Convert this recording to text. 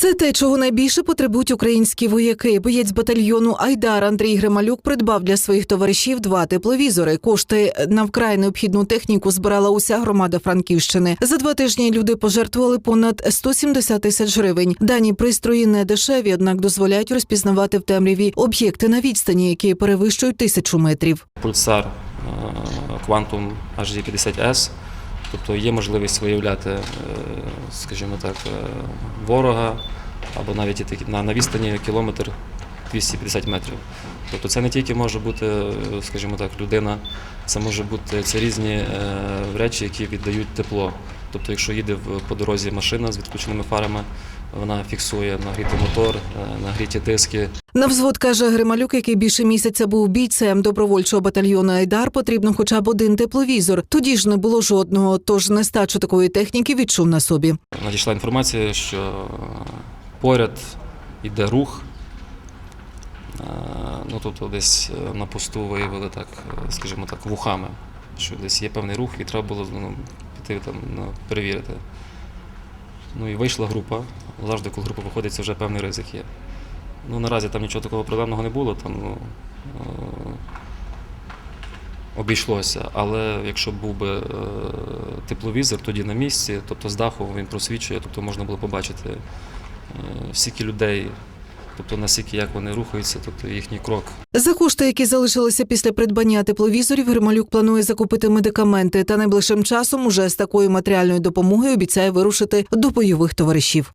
Все те, чого найбільше потребують українські вояки. Боєць батальйону Айдар Андрій Грималюк придбав для своїх товаришів два тепловізори. Кошти на вкрай необхідну техніку збирала уся громада Франківщини. За два тижні люди пожертвували понад 170 тисяч гривень. Дані пристрої не дешеві, однак дозволяють розпізнавати в темряві об'єкти на відстані, які перевищують тисячу метрів. Pulsar е, Quantum HD50S. Тобто є можливість виявляти, е, скажімо так, е, ворога або навіть на, на відстані кілометр 250 метрів. Тобто це не тільки може бути, е, скажімо так, людина, це може бути це різні е, речі, які віддають тепло. Тобто, якщо їде в- по дорозі машина з відключеними фарами, вона фіксує нагрітий мотор, е, нагріті диски, На взвод каже Грималюк, який більше місяця був бійцем добровольчого батальйону Айдар, потрібно хоча б один тепловізор. Тоді ж не було жодного, тож нестачу такої техніки відчув на собі. надійшла інформація, що поряд йде рух. Е, Ну, тобто десь е, на посту виявили так, е, скажімо так, вухами, що десь є певний рух і треба було ну, піти там перевірити. Ну і вийшла група. Завжди, коли група виходить, це вже певний ризик є. Ну, наразі там нічого такого проблемного не було, там ну, обійшлося. Але якщо був би тепловізор тоді на місці, тобто з даху він просвічує, тобто можна було побачити стільки людей, тобто наскільки як вони рухаються, тобто їхній крок. За кошти, які залишилися після придбання тепловізорів, Грималюк планує закупити медикаменти та найближчим часом уже з такою матеріальною допомогою обіцяє вирушити до бойових товаришів.